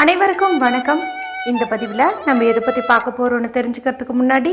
அனைவருக்கும் வணக்கம். இந்த பதிவில் நம்ம எதை பற்றி பார்க்க போகிறோன்னு தெரிஞ்சுக்கிறதுக்கு முன்னாடி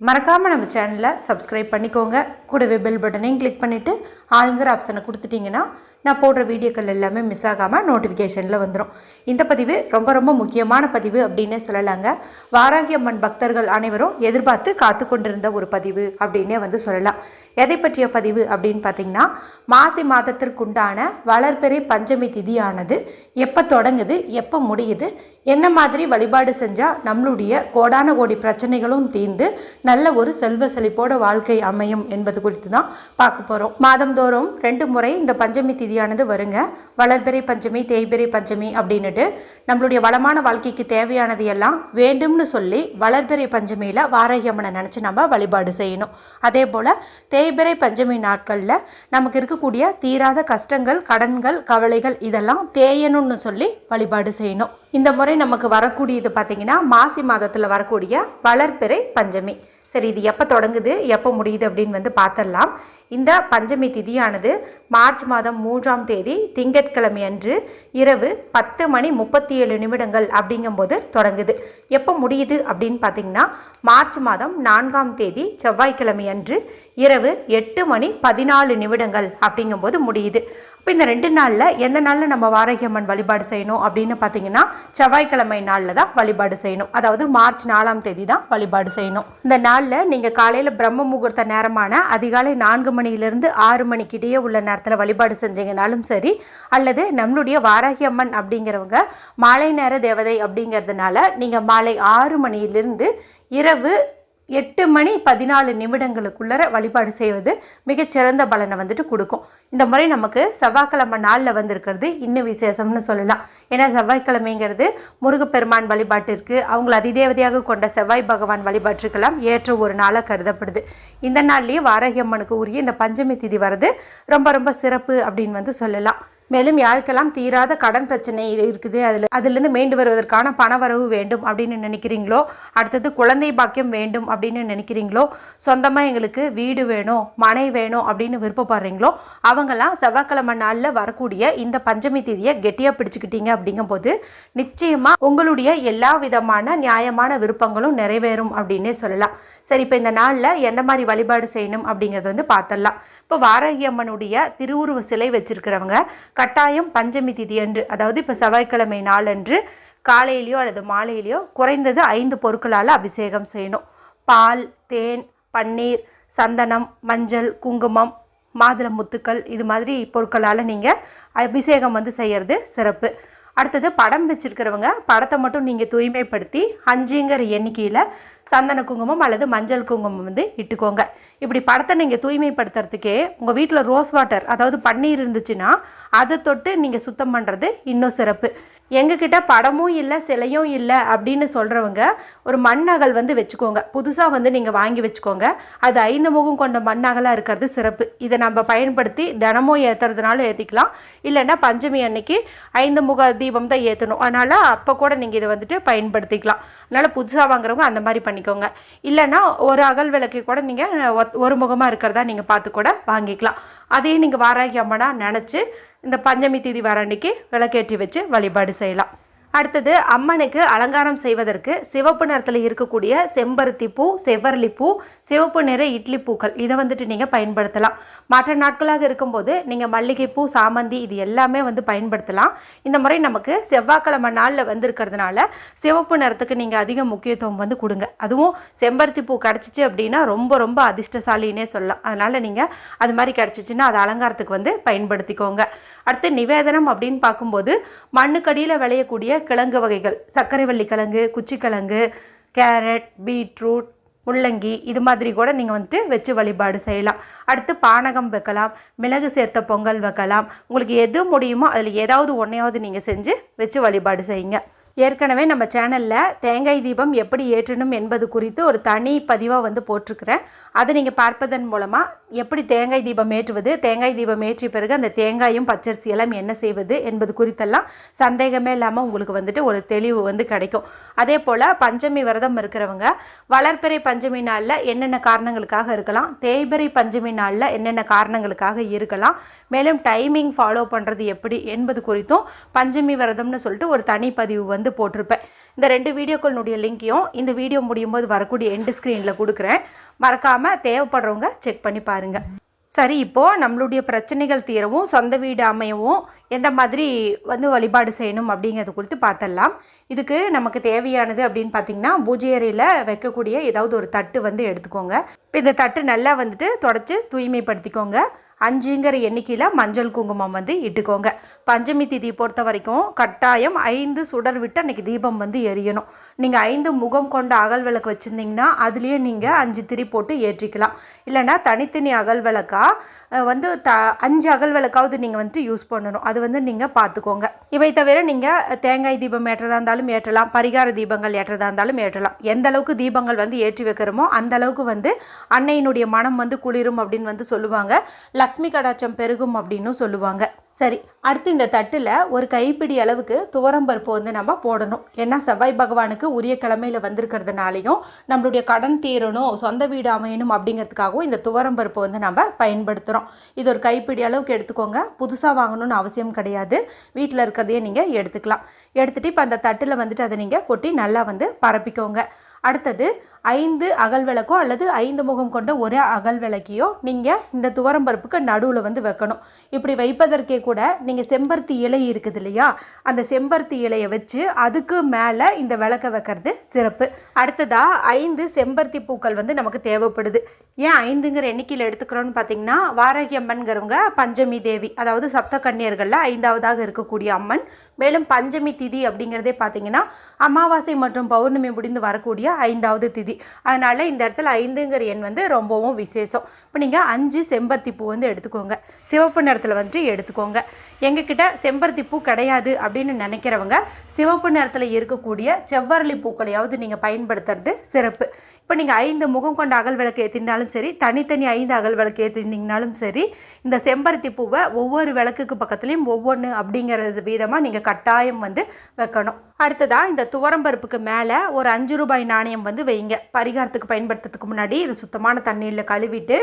மறக்காமல் நம்ம சேனலை சப்ஸ்கிரைப் பண்ணிக்கோங்க. கூடவே பெல் பட்டனையும் கிளிக் பண்ணிவிட்டு ஆளுங்கிற ஆப்ஷனை கொடுத்துட்டிங்கன்னா நான் போடுற வீடியோக்கள் எல்லாமே மிஸ் ஆகாமல் நோட்டிஃபிகேஷனில் வந்துடும் இந்த பதிவு ரொம்ப ரொம்ப முக்கியமான பதிவு அப்படின்னே சொல்லலாங்க. வாராகி அம்மன் பக்தர்கள் அனைவரும் எதிர்பார்த்து காத்து கொண்டிருந்த ஒரு பதிவு அப்படின்னே வந்து சொல்லலாம். எதை பற்றிய பதிவு அப்படின்னு பார்த்தீங்கன்னா மாசி மாதத்திற்குண்டான வளர்பிறை பஞ்சமி திதியானது எப்போ தொடங்குது எப்போ முடியுது என்ன மாதிரி வழிபாடு செஞ்சால் நம்மளுடைய கோடான கோடி பிரச்சனைகளும் தீர்ந்து நல்ல ஒரு செல்வ செழிப்போட வாழ்க்கை அமையும் என்பது குறித்து தான் பார்க்க போகிறோம் மாதந்தோறும் ரெண்டு முறை இந்த பஞ்சமி திதியானது வருங்க. வளர்பிறை பஞ்சமி தேய்பிறை பஞ்சமி அப்படின்னுட்டு நம்மளுடைய வளமான வாழ்க்கைக்கு தேவையானது எல்லாம் வேண்டும்னு சொல்லி வளர்பிறை பஞ்சமியில் வாரகியம்மனை நினச்சி நம்ம வழிபாடு செய்யணும். அதே போல் தேய்பிறை பஞ்சமி நாட்களில் நமக்கு இருக்கக்கூடிய தீராத கஷ்டங்கள் கடன்கள் கவலைகள் இதெல்லாம் தேயணும்னு சொல்லி வழிபாடு செய்யணும். இந்த முறை நமக்கு வரக்கூடியது பார்த்திங்கன்னா மாசி மாதத்தில் வரக்கூடிய வளர்பிறை பஞ்சமி. சரி இது எப்போ தொடங்குது எப்போ முடியுது அப்படின்னு வந்து பார்த்துடலாம் இந்த பஞ்சமி திதியானது மார்ச் மாதம் மூன்றாம் தேதி திங்கட்கிழமை அன்று இரவு பத்து மணி முப்பத்தி ஏழு நிமிடங்கள் அப்படிங்கும்போது தொடங்குது. எப்போ முடியுது அப்படின்னு பார்த்தீங்கன்னா மார்ச் மாதம் நான்காம் தேதி செவ்வாய்க்கிழமை அன்று இரவு எட்டு மணி பதினாலு நிமிடங்கள் அப்படிங்கும்போது முடியுது. இப்போ இந்த ரெண்டு நாளில் எந்த நாளில் நம்ம வாராகி அம்மன் வழிபாடு செய்யணும் அப்படின்னு பார்த்தீங்கன்னா செவ்வாய்க்கிழமை நாளில் தான் வழிபாடு செய்யணும். அதாவது மார்ச் நாலாம் தேதி தான் வழிபாடு செய்யணும். இந்த நாளில் நீங்கள் காலையில் பிரம்ம முகூர்த்த நேரமான அதிகாலை நான்கு மணியிலிருந்து ஆறு மணிக்கிட்டேயே உள்ள நேரத்தில் வழிபாடு செஞ்சீங்கனாலும் சரி அல்லது நம்மளுடைய வாராகி அம்மன் அப்படிங்கிறவங்க மாலை நேர தேவதை அப்படிங்கிறதுனால நீங்கள் மாலை ஆறு மணியிலிருந்து இரவு எட்டு மணி பதினாலு நிமிடங்களுக்குள்ளர வழிபாடு செய்வது மிகச்சிறந்த பலனை வந்துட்டு கொடுக்கும். இந்த முறை நமக்கு செவ்வாய்க்கிழமை நாளில் வந்திருக்கிறது இன்னும் விசேஷம்னு சொல்லலாம். ஏன்னா செவ்வாய்க்கிழமைங்கிறது முருகப்பெருமான் வழிபாட்டிற்கு அவங்கள அதிதேவதையாக கொண்ட செவ்வாய் பகவான் வழிபாட்டிற்கெல்லாம் ஏற்ற ஒரு நாளாக கருதப்படுது. இந்த நாள்லேயே வாரகியம்மனுக்கு உரிய இந்த பஞ்சமி திதி வர்றது ரொம்ப ரொம்ப சிறப்பு அப்படின்னு வந்து சொல்லலாம். மேலும் யாருக்கெல்லாம் தீராத கடன் பிரச்சனை இருக்குது அதில் அதுலேருந்து மீண்டு வருவதற்கான பண வரவு வேண்டும் அப்படின்னு நினைக்கிறீங்களோ அடுத்தது குழந்தை பாக்கியம் வேண்டும் அப்படின்னு நினைக்கிறீங்களோ சொந்தமாக எங்களுக்கு வீடு வேணும் மனை வேணும் அப்படின்னு விருப்பப்படுறீங்களோ அவங்கெல்லாம் செவ்வாய்க்கிழமை நாளில் வரக்கூடிய இந்த பஞ்சமி தேதியை கெட்டியாக பிடிச்சிக்கிட்டீங்க அப்படிங்கும்போது நிச்சயமாக உங்களுடைய எல்லா விதமான நியாயமான விருப்பங்களும் நிறைவேறும் அப்படின்னே சொல்லலாம். சரி இப்போ இந்த நாளில் எந்த மாதிரி வழிபாடு செய்யணும் அப்படிங்கிறது வந்து பார்த்துடலாம். இப்போ வாராகி அம்மனுடைய திருவுருவ சிலை வச்சிருக்கிறவங்க கட்டாயம் பஞ்சமி திதி அன்று அதாவது இப்போ செவ்வாய்க்கிழமை நாளன்று காலையிலையோ அல்லது மாலையிலையோ குறைந்தது ஐந்து பொருட்களால் அபிஷேகம் செய்யணும். பால் தேன் பன்னீர் சந்தனம் மஞ்சள் குங்குமம் மாதுளம் முத்துக்கள் இது மாதிரி பொருட்களால் நீங்கள் அபிஷேகம் வந்து செய்கிறது சிறப்பு. அடுத்தது படம் வச்சுருக்கிறவங்க படத்தை மட்டும் நீங்கள் தூய்மைப்படுத்தி அஞ்சுங்கிற எண்ணிக்கையில் சந்தன குங்குமம் அல்லது மஞ்சள் குங்குமம் வந்து இட்டுக்கோங்க. இப்படி படத்தை நீங்கள் தூய்மைப்படுத்துறதுக்கே உங்கள் வீட்டில் ரோஸ் வாட்டர் அதாவது பன்னீர் இருந்துச்சுன்னா அதை தொட்டு நீங்கள் சுத்தம் பண்ணுறது இன்னும் சிறப்பு. எங்ககிட்ட படமும் இல்லை சிலையும் இல்லை அப்படின்னு சொல்கிறவங்க ஒரு மண்ணகல் வந்து வச்சுக்கோங்க. புதுசாக வந்து நீங்கள் வாங்கி வச்சுக்கோங்க. அது ஐந்து முகம் கொண்ட மண்ணகலாக இருக்கிறது சிறப்பு. இதை நம்ம பயன்படுத்தி தினமும் ஏற்றுறதுனாலும் ஏற்றிக்கலாம் இல்லைன்னா பஞ்சமி அன்னைக்கு ஐந்து முக தீபம் தான் ஏற்றணும் அதனால் அப்போ கூட நீங்கள் இதை வந்துட்டு பயன்படுத்திக்கலாம். அதனால் புதுசாக வாங்குறவங்க அந்த மாதிரி பண்ணிக்கோங்க. இல்லைன்னா ஒரு அகல் விளக்கு கூட நீங்கள் ஒரு முகமாக இருக்கிறதா நீங்கள் பார்த்து கூட வாங்கிக்கலாம். அதையும் நீங்கள் வாராகி அம்மனாக நினச்சி இந்த பஞ்சமி தேதி வர அன்னைக்கு விளக்கேற்றி வச்சு வழிபாடு செய்யலாம். அடுத்தது அம்மனுக்கு அலங்காரம் செய்வதற்கு சிவப்பு நிறத்தில் இருக்கக்கூடிய செம்பருத்தி பூ செவ்வரளி பூ சிவப்பு நிற இட்லி பூக்கள். இதை வந்துட்டு நீங்கள் பயன்படுத்தலாம். மற்ற நாட்களாக இருக்கும்போது நீங்கள் மல்லிகைப்பூ சாமந்தி இது எல்லாமே வந்து பயன்படுத்தலாம். இந்த முறை நமக்கு செவ்வாய்க்கிழமை நாளில் வந்திருக்கிறதுனால சிவப்பு நிறத்துக்கு நீங்கள் அதிக முக்கியத்துவம் வந்து கொடுங்க. அதுவும் செம்பருத்தி பூ கிடச்சிச்சு அப்படின்னா ரொம்ப ரொம்ப அதிர்ஷ்டசாலின்னே சொல்லலாம். அதனால் நீங்கள் அது மாதிரி கிடச்சிச்சின்னா அது அலங்காரத்துக்கு வந்து பயன்படுத்திக்கோங்க. அடுத்து நிவேதனம் அப்படின்னு பார்க்கும்போது மண்ணுக்கடியில் விளையக்கூடிய கிழங்கு வகைகள். சர்க்கரைவள்ளி கிழங்கு குச்சிக்கிழங்கு கேரட் பீட்ரூட் முள்ளங்கி இது மாதிரி கூட நீங்கள் வந்துட்டு வச்சு வழிபாடு செய்யலாம். அடுத்து பானகம் வைக்கலாம் மிளகு சேர்த்த பொங்கல் வைக்கலாம். உங்களுக்கு எது முடியுமோ அதில் ஏதாவது ஒன்றையாவது நீங்கள் செஞ்சு வச்சு வழிபாடு செய்யுங்க. ஏற்கனவே நம்ம சேனலில் தேங்காய் தீபம் எப்படி ஏற்றணும் என்பது குறித்து ஒரு தனி பதிவாக வந்து போட்டிருக்கிறேன். அதை நீங்கள் பார்ப்பதன் மூலமாக எப்படி தேங்காய் தீபம் ஏற்றுவது தேங்காய் தீபம் ஏற்றிய பிறகு அந்த தேங்காயும் பச்சரிசி எல்லாம் என்ன செய்வது என்பது குறித்தெல்லாம் சந்தேகமே இல்லாமல் உங்களுக்கு வந்துட்டு ஒரு தெளிவு வந்து கிடைக்கும். அதே போல் பஞ்சமி விரதம் இருக்கிறவங்க வளர்ப்பிறை பஞ்சமி நாளில் என்னென்ன காரணங்களுக்காக இருக்கலாம் தேய்பிறை பஞ்சமி நாளில் என்னென்ன காரணங்களுக்காக இருக்கலாம் மேலும் டைமிங் ஃபாலோ பண்ணுறது எப்படி என்பது குறித்தும் பஞ்சமி விரதம்னு சொல்லிட்டு ஒரு தனி பதிவு வந்து வந்து போட்டிருப்பேன். இந்த ரெண்டு வீடியோக்களுடைய லிங்க்கையும் இந்த வீடியோ முடியும் போது வரக்கூடிய எண்டு ஸ்க்ரீனில் கொடுக்குறேன். மறக்காமல் தேவைப்படுறவங்க செக் பண்ணி பாருங்கள் சரி இப்போது நம்மளுடைய பிரச்சனைகள் தீரவும் சொந்த வீடு அமையவும் எந்த மாதிரி வந்து வழிபாடு செய்யணும் அப்படிங்கிறது குறித்து பார்த்துடலாம். இதுக்கு நமக்கு தேவையானது அப்படின்னு பார்த்தீங்கன்னா பூஜை அறையில் வைக்கக்கூடிய ஏதாவது ஒரு தட்டு வந்து எடுத்துக்கோங்க. இப்போ இந்த தட்டு நல்லா வந்துட்டு தொடச்சி தூய்மைப்படுத்திக்கோங்க. அஞ்சுங்கிற எண்ணிக்கையில் மஞ்சள் குங்குமம் வந்து இட்டுக்கோங்க. பஞ்சமி திதி பொறுத்த வரைக்கும் கட்டாயம் ஐந்து சுடர் விட்டு அன்றைக்கி தீபம் வந்து எரியணும். நீங்கள் ஐந்து முகம் கொண்ட அகல் விளக்கு வச்சுருந்தீங்கன்னா அதுலேயே நீங்கள் அஞ்சு திரி போட்டு ஏற்றிக்கலாம். இல்லைன்னா தனித்தனி அகல் விளக்காக வந்து த அஞ்சு அகல் விளக்காவது நீங்கள் வந்துட்டு யூஸ் பண்ணணும். அது வந்து நீங்கள் பார்த்துக்கோங்க இவை தவிர நீங்கள் தேங்காய் தீபம் ஏற்றதாக இருந்தாலும் ஏற்றலாம். பரிகார தீபங்கள் ஏற்றதா இருந்தாலும் ஏற்றலாம். எந்த அளவுக்கு தீபங்கள் வந்து ஏற்றி வைக்கிறோமோ அந்த அளவுக்கு வந்து அன்னையினுடைய மனம் வந்து குளிரும் அப்படின்னு வந்து சொல்லுவாங்க. லக்ஷ்மி கடாட்சம் பெருகும் அப்படின்னு சொல்லுவாங்க. சரி அடுத்து இந்த தட்டில் ஒரு கைப்பிடி அளவுக்கு துவரம்பருப்பு வந்து நம்ம போடணும். ஏன்னா செவ்வாய் பகவானுக்கு உரிய கிழமையில் வந்திருக்கிறதுனாலையும் நம்மளுடைய கடன் தீரணும் சொந்த வீடு அமையணும் அப்படிங்கிறதுக்காகவும் இந்த துவரம்பருப்பு வந்து நம்ம பயன்படுத்துகிறோம் இது ஒரு கைப்பிடி அளவுக்கு எடுத்துக்கோங்க. புதுசாக வாங்கணும்னு அவசியம் கிடையாது. வீட்டில் இருக்கிறதையே நீங்கள் எடுத்துக்கலாம். எடுத்துகிட்டு இப்போ அந்த தட்டில் வந்துட்டு அதை நீங்கள் கொட்டி நல்லா வந்து பரப்பிக்கோங்க. அடுத்தது ஐந்து அகல் விளக்கோ அல்லது ஐந்து முகம் கொண்ட ஒரே அகல் விளக்கையோ நீங்கள் இந்த துவரம்பருப்புக்கு நடுவில் வந்து வைக்கணும். இப்படி வைப்பதற்கே கூட நீங்கள் செம்பருத்தி இலை இருக்குது இல்லையா? அந்த செம்பருத்தி இலையை வச்சு அதுக்கு மேலே இந்த விளக்க வைக்கிறது சிறப்பு. அடுத்ததாக ஐந்து செம்பருத்தி பூக்கள் வந்து நமக்கு தேவைப்படுது. ஏன் ஐந்துங்கிற எண்ணிக்கையில் எடுத்துக்கிறோன்னு பார்த்தீங்கன்னா வாராகி அம்மன்கிறவங்க பஞ்சமி தேவி அதாவது சப்த கன்னியர்களில் ஐந்தாவதாக இருக்கக்கூடிய அம்மன். மேலும் பஞ்சமி திதி அப்படிங்கிறதே பார்த்தீங்கன்னா அமாவாசை மற்றும் பௌர்ணமி முடிந்து வரக்கூடிய ஐந்தாவது திதி. அதனால் இந்த இடத்துல ஐந்துங்கிற எண் வந்து ரொம்பவும் விசேஷம். இப்போ நீங்கள் அஞ்சு செம்பருத்தி பூ வந்து எடுத்துக்கோங்க. சிவப்பு நிறத்தில் வந்துட்டு எடுத்துக்கோங்க. எங்ககிட்ட செம்பருத்தி பூ கிடையாது அப்படின்னு நினைக்கிறவங்க சிவப்பு நிறத்தில் இருக்கக்கூடிய செவ்வரளி பூக்களையாவது நீங்கள் பயன்படுத்துறது சிறப்பு. இப்போ நீங்கள் ஐந்து முகம் கொண்ட அகல் விளக்கு ஏற்றினாலும் சரி தனித்தனி ஐந்து அகல் விளக்கு ஏற்றினீங்கனாலும் சரி இந்த செம்பருத்தி பூவை ஒவ்வொரு விளக்குக்கு பக்கத்துலேயும் ஒவ்வொன்று அப்படிங்கிறது வீதமாக நீங்கள் கட்டாயம் வந்து வைக்கணும். அடுத்ததாக இந்த துவரம்பருப்புக்கு மேலே ஒரு அஞ்சு ரூபாய் நாணயம் வந்து வைங்க. பரிகாரத்துக்கு பயன்படுத்துறதுக்கு முன்னாடி இது சுத்தமான தண்ணீரில் கழுவிட்டு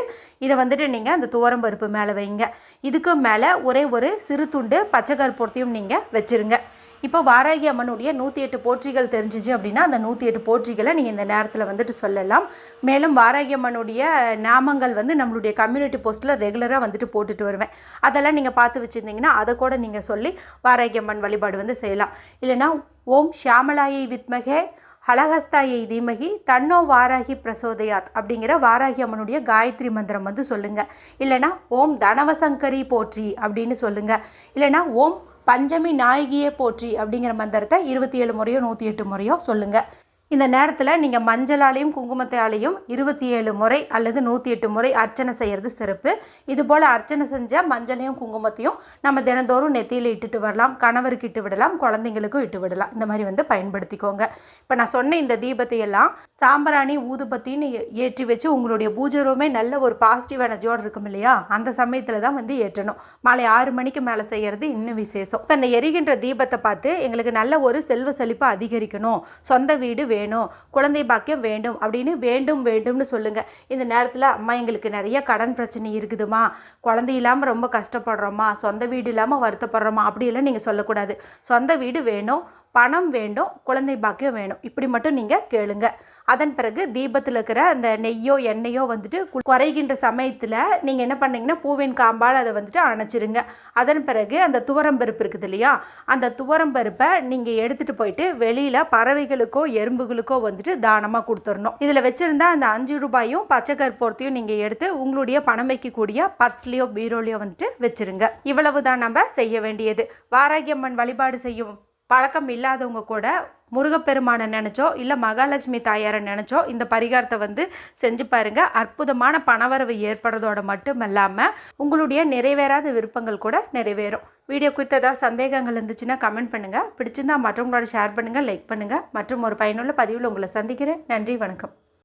இதை வந்துட்டு நீங்கள் அந்த துவரம்பருப்பு மேலே வைங்க. இதுக்கு மேலே ஒரே ஒரு சிறு துண்டு பச்சை கற்பூரத்தையும் நீங்கள் வச்சுருங்க. இப்போ வாராகி அம்மனுடைய நூற்றி எட்டு போற்றிகள் தெரிஞ்சிச்சு அப்படின்னா அந்த நூற்றி எட்டு போற்றிகளை நீங்கள் இந்த நேரத்தில் வந்துட்டு சொல்லலாம். மேலும் வாராகி அம்மனுடைய நாமங்கள் வந்து நம்மளுடைய கம்யூனிட்டி போஸ்ட்டில் ரெகுலராக வந்துட்டு போட்டுட்டு வருவேன். அதெல்லாம் நீங்கள் பார்த்து வச்சுருந்தீங்கன்னா அதை கூட நீங்கள் சொல்லி வாராகி அம்மன் வழிபாடு வந்து செய்யலாம். இல்லைன்னா ஓம் ஷியாமலாயை வித்மகே ஹலஹஸ்தாயை தீமகி தன்னோ வாராகி பிரசோதயாத் அப்படிங்கிற வாராகி அம்மனுடைய காயத்ரி மந்திரம் வந்து சொல்லுங்கள் இல்லைனா ஓம் தனவசங்கரி போற்றி அப்படின்னு சொல்லுங்கள் இல்லைனா ஓம் பஞ்சமி நாயகியே போற்றி அப்படிங்கிற மந்திரத்தை இருபத்தி ஏழு முறையோ நூற்றி எட்டு முறையோ சொல்லுங்கள் இந்த நேரத்தில் நீங்கள் மஞ்சளாலையும் குங்குமத்தாலையும் இருபத்தி ஏழு முறை அல்லது நூற்றி எட்டு முறை அர்ச்சனை செய்கிறது சிறப்பு. இது போல் அர்ச்சனை செஞ்சால் மஞ்சளையும் குங்குமத்தையும் நம்ம தினந்தோறும் நெத்தியில் இட்டுட்டு வரலாம். கணவருக்கு இட்டு விடலாம் குழந்தைங்களுக்கும் இட்டு விடலாம். இந்த மாதிரி வந்து பயன்படுத்திக்கோங்க. இப்போ நான் சொன்ன இந்த தீபத்தை எல்லாம் சாம்பராணி ஊதுபத்தின்னு ஏ- ஏற்றி வச்சு உங்களுடைய பூஜை ரூமே நல்ல ஒரு பாசிட்டிவ் எனர்ஜியோடு இருக்கும் இல்லையா? அந்த சமயத்தில் தான் வந்து ஏற்றணும். மாலை ஆறு மணிக்கு மேலே செய்கிறது இன்னும் விசேஷம். இப்போ இந்த எரிகின்ற தீபத்தை பார்த்து எங்களுக்கு நல்ல ஒரு செல்வ செழிப்பு அதிகரிக்கணும். சொந்த வீடு வேணும் குழந்தை பாக்கியம் வேண்டும் அப்படின்னு வேண்டும் வேண்டும்னு சொல்லுங்கள் இந்த நேரத்தில் அம்மா எங்களுக்கு நிறைய கடன் பிரச்சனை இருக்குதுமா குழந்தை இல்லாமல் ரொம்ப கஷ்டப்படுறோமா சொந்த வீடு இல்லாமல் வருத்தப்படுறோமா அப்படியெல்லாம் நீங்கள் சொல்லக்கூடாது. சொந்த வீடு வேணும் பணம் வேண்டும் குழந்தை பாக்கியம் வேணும். இப்படி மட்டும் நீங்கள் கேளுங்கள் அதன் பிறகு தீபத்தில் இருக்கிற அந்த நெய்யோ எண்ணெயோ வந்துட்டு குறைகின்ற சமயத்தில் நீங்கள் என்ன பண்ணீங்கன்னா பூவின் காம்பால் அதை வந்துட்டு அணைச்சிருங்க. அதன் பிறகு அந்த துவரம்பருப்பு இருக்குது இல்லையா? அந்த துவரம்பருப்பை நீங்கள் எடுத்துகிட்டு போயிட்டு வெளியில் பறவைகளுக்கோ எறும்புகளுக்கோ வந்துட்டு தானமாக கொடுத்துடணும். இதில் வச்சுருந்தா அந்த அஞ்சு ரூபாயும் பச்சை கற்பூரத்தையும் நீங்கள் எடுத்து உங்களுடைய பணம் வைக்கக்கூடிய பர்ஸ்லேயோ பீரோலையோ வந்துட்டு வச்சுருங்க. இவ்வளவு தான் நம்ம செய்ய வேண்டியது. வாராகியம்மன் வழிபாடு செய்யும் பழக்கம் இல்லாதவங்க கூட முருகப்பெருமானை நினச்சோ இல்லை மகாலட்சுமி தாயாரை நினச்சோ இந்த பரிகாரத்தை வந்து செஞ்சு பாருங்க. அற்புதமான பணவரவு ஏற்படுறதோட மட்டும் இல்லாமல் உங்களுடைய நிறைவேறாத விருப்பங்கள் கூட நிறைவேறும். வீடியோ குறித்த ஏதாவது சந்தேகங்கள் இருந்துச்சுன்னா கமெண்ட் பண்ணுங்கள் பிடிச்சிருந்தா மற்றவங்களோட ஷேர் பண்ணுங்கள் லைக் பண்ணுங்கள் மற்றும் ஒரு பயனுள்ள பதிவில் உங்களை சந்திக்கிறேன். நன்றி வணக்கம்.